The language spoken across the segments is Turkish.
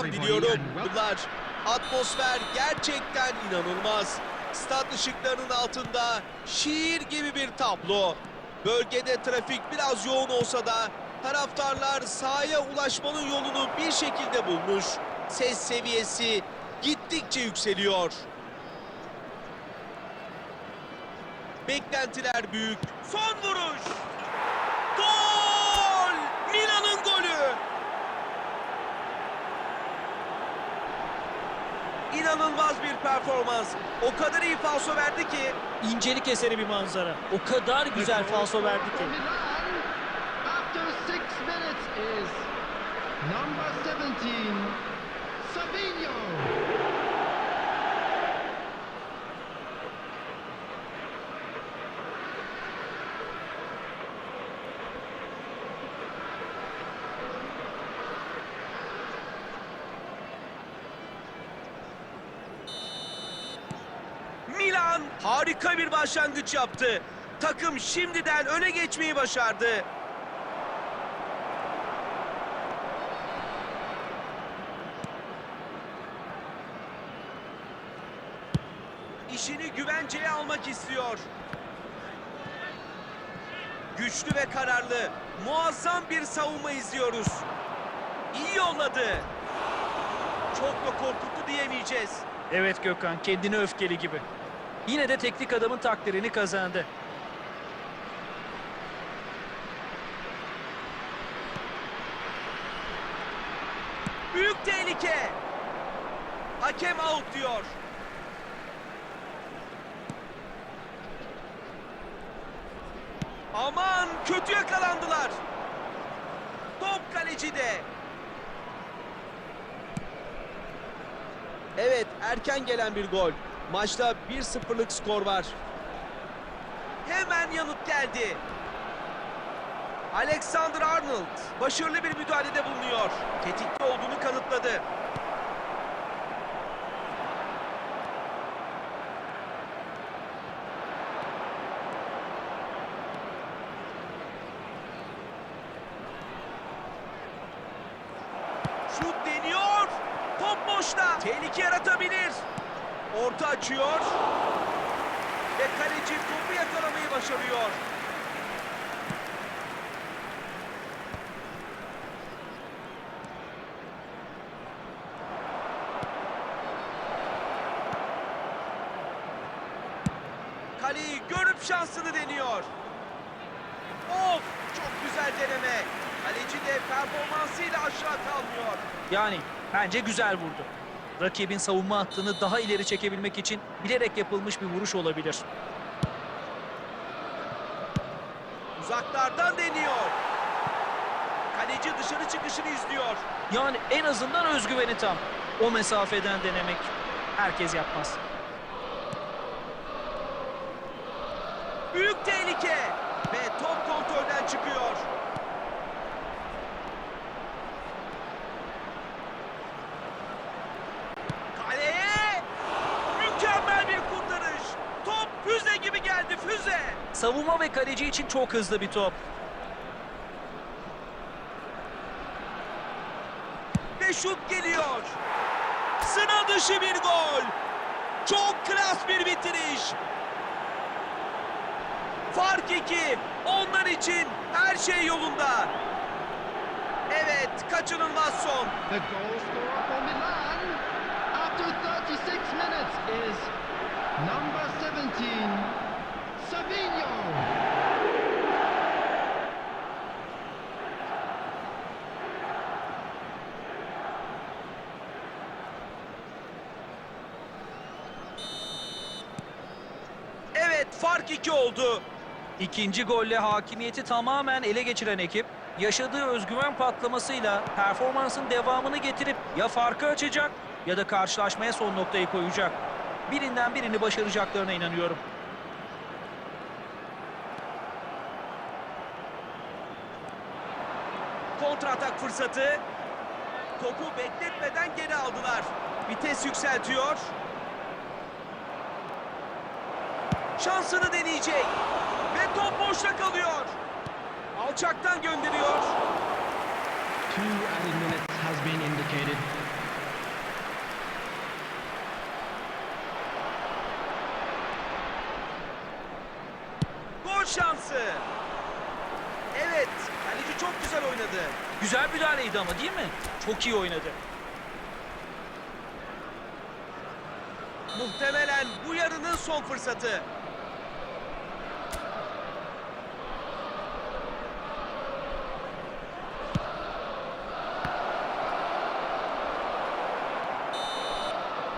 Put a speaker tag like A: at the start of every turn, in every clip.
A: akşam diliyorum. Bunlar atmosfer gerçekten inanılmaz. Stat ışıklarının altında şiir gibi bir tablo. Bölgede trafik biraz yoğun olsa da taraftarlar sahaya ulaşmanın yolunu bir şekilde bulmuş. Ses seviyesi gittikçe yükseliyor. Beklentiler büyük. Son vuruş. Gol! İnanılmaz bir performans. O kadar iyi falso verdi ki
B: İncelik eseri bir manzara. O kadar güzel falso verdi ki.
C: Number 17, Savinho.
A: Milan harika bir başlangıç yaptı. Takım şimdiden öne geçmeyi başardı. İşini güvenceye almak istiyor. Güçlü ve kararlı, muazzam bir savunma izliyoruz. İyi yolladı. Çok da korkuttu diyemeyeceğiz.
B: Evet Gökhan kendini öfkeli gibi. Yine de teknik adamın takdirini kazandı.
A: Büyük tehlike. Hakem out diyor. Aman kötü yakalandılar. Top kalecide. Evet erken gelen bir gol. Maçta 1-0'lık skor var. Hemen yanıt geldi. Alexander Arnold başarılı bir müdahalede bulunuyor. Tetikte olduğunu kanıtladı. Şut deniyor. Top boşta. Tehlike yaratabilir. Orta açıyor. Ve kaleci topu yakalamayı başarıyor. Kaleyi görüp şansını deniyor. Of! Çok güzel deneme. Kaleci de performansıyla aşağı kalmıyor.
B: Yani bence güzel vurdu. Rakibin savunma hattını daha ileri çekebilmek için bilerek yapılmış bir vuruş olabilir.
A: Uzaklardan deniyor. Kaleci dışarı çıkışını izliyor.
B: Yani en azından özgüveni tam. O mesafeden denemek herkes yapmaz.
A: Büyük tehlike. Ve top kontrolden çıkıyor. Kaleye! Mükemmel bir kurtarış. Top füze gibi geldi füze.
B: Savunma ve kaleci için çok hızlı bir top.
A: Ve şut geliyor. Sıra dışı bir gol. Çok klas bir bitiriş. Fark iki. Onlar için her şey yolunda. Evet, kaçınılmaz son.
C: The goal scorer for Milan after 36 minutes is number 17, Savinho.
A: Evet, fark iki oldu.
B: İkinci golle hakimiyeti tamamen ele geçiren ekip yaşadığı özgüven patlamasıyla performansın devamını getirip ya farkı açacak ya da karşılaşmaya son noktayı koyacak. Birinden birini başaracaklarına inanıyorum.
A: Kontratak fırsatı. Topu bekletmeden geri aldılar. Vites yükseltiyor. Şansını deneyecek. Ve top boşta kalıyor. Alçaktan gönderiyor.
C: Two added minutes has been indicated.
A: şansı. Evet, kaleci oynadı.
B: Güzel müdahaleydi ama değil mi? Çok iyi oynadı.
A: Muhtemelen bu yarının son fırsatı.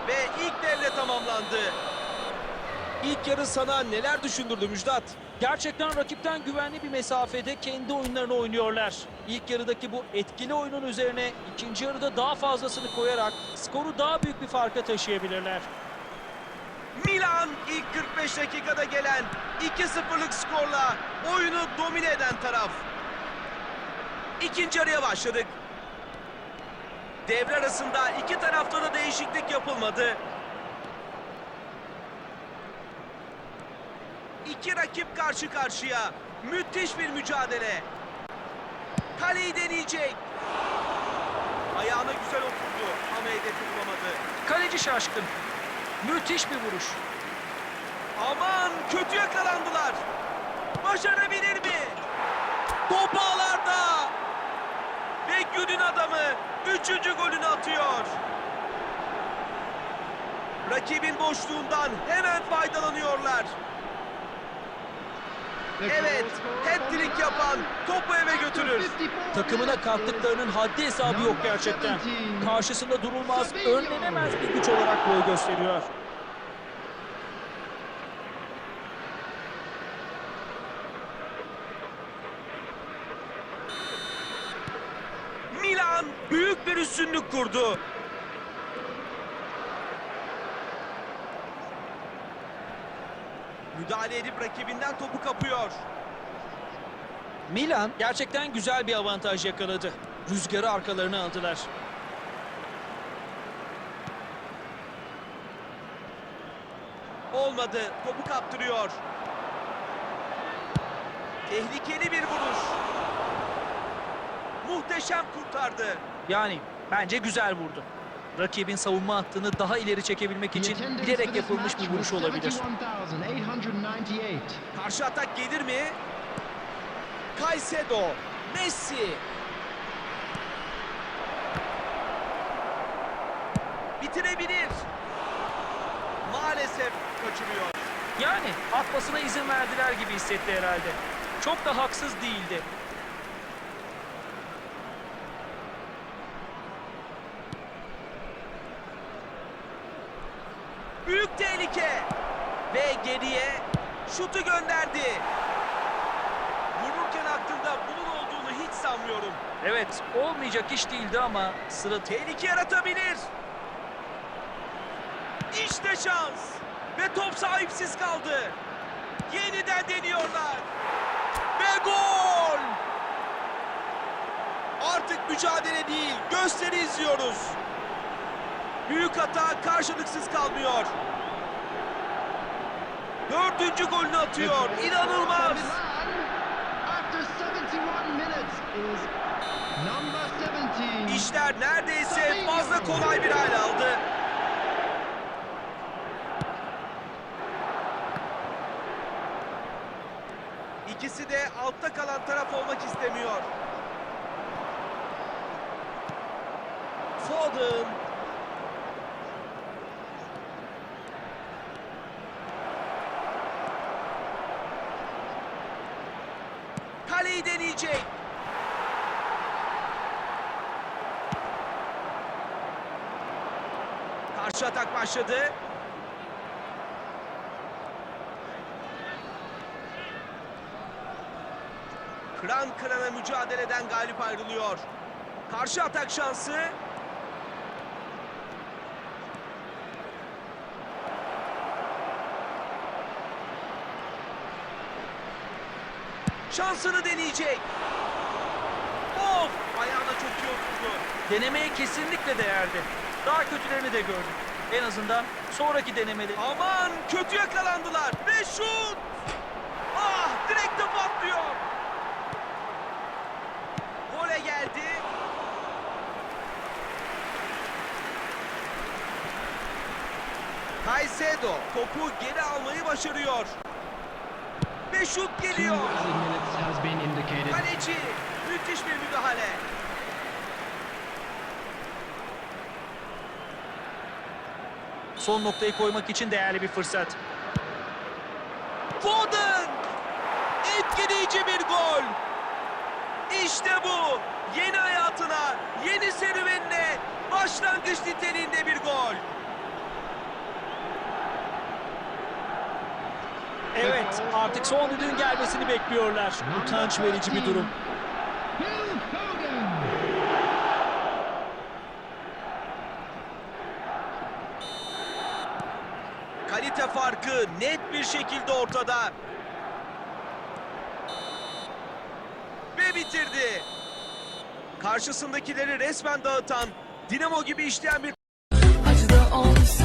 A: Ve ilk devre tamamlandı. İlk yarı sana neler düşündürdü Müjdat?
B: Gerçekten rakipten güvenli bir mesafede kendi oyunlarını oynuyorlar. İlk yarıdaki bu etkili oyunun üzerine ikinci yarıda daha fazlasını koyarak skoru daha büyük bir farka taşıyabilirler.
A: Milan ilk 45 dakikada gelen 2-0'lık skorla oyunu domine eden taraf. İkinci yarıya başladık. Devre arasında iki tarafta da değişiklik yapılmadı. İki rakip karşı karşıya. Müthiş bir mücadele. Kaleyi deneyecek. Ayağına güzel oturdu ama hedefi bulamadı.
B: Kaleci şaşkın. Müthiş bir vuruş.
A: Aman kötü yakalandılar. Başarabilir mi? Top ağlarda. Ve günün adamı üçüncü golünü atıyor. Rakibin boşluğundan hemen faydalanıyorlar. Evet, hat-trick yapan topu eve götürür.
C: 54
B: Takımına kattıklarının haddi hesabı yok gerçekten.
C: 17.
B: Karşısında durulmaz, önlenemez bir güç olarak boy gösteriyor.
A: Milan büyük bir üstünlük kurdu. Müdahale edip rakibinden topu kapıyor.
B: Milan gerçekten güzel bir avantaj yakaladı. Rüzgarı arkalarına aldılar.
A: Olmadı. Topu kaptırıyor. Tehlikeli bir vuruş. Muhteşem kurtardı.
B: Yani bence güzel vurdu. Rakibin savunma hattını daha ileri çekebilmek için bilerek yapılmış bir vuruş olabilir.
C: 71,898.
A: Karşı atak gelir mi? Caicedo. Messi. Bitirebilir. Maalesef kaçırıyor.
B: Yani atmasına izin verdiler gibi hissetti herhalde. Çok da haksız değildi.
A: Büyük tehlike. Ve geriye şutu gönderdi. Vururken aklında bunun olduğunu hiç sanmıyorum.
B: Evet, olmayacak iş değildi ama sıra
A: Tehlike yaratabilir. İşte şans. Ve top sahipsiz kaldı. Yeniden deniyorlar. Ve gol! Artık mücadele değil, gösteri izliyoruz. Büyük hata karşılıksız kalmıyor. Dördüncü golünü atıyor. İnanılmaz.
C: from Milan after 71 minutes is number 17.
A: İşler neredeyse fazla kolay bir hale aldı. İkisi de altta kalan taraf olmak istemiyor. Foden. Kaleyi deneyecek. Karşı atak başladı. Kıran kırana mücadeleden galip ayrılıyor. Karşı atak şansı. Şansını deneyecek. Of! Ayağına çok iyi oturdu.
B: denemeye kesinlikle değerdi. Daha kötülerini de gördük. En azından sonraki denemeli.
A: Aman kötü yakalandılar ve şut! Ah direkte patlıyor. Gole geldi. Caicedo topu geri almayı başarıyor. Ve şut geliyor. Kaleci müthiş bir müdahale.
B: Son noktayı koymak için değerli bir fırsat.
A: Foden! Etkileyici bir gol. İşte bu. Yeni hayatına, yeni serüvenine başlangıç niteliğinde bir gol.
B: Evet, artık son düdüğün gelmesini bekliyorlar. Utanç verici bir durum.
A: Kalite farkı net bir şekilde ortada. Ve bitirdi. Karşısındakileri resmen dağıtan, dinamo gibi işleyen bir
D: Acıda olsa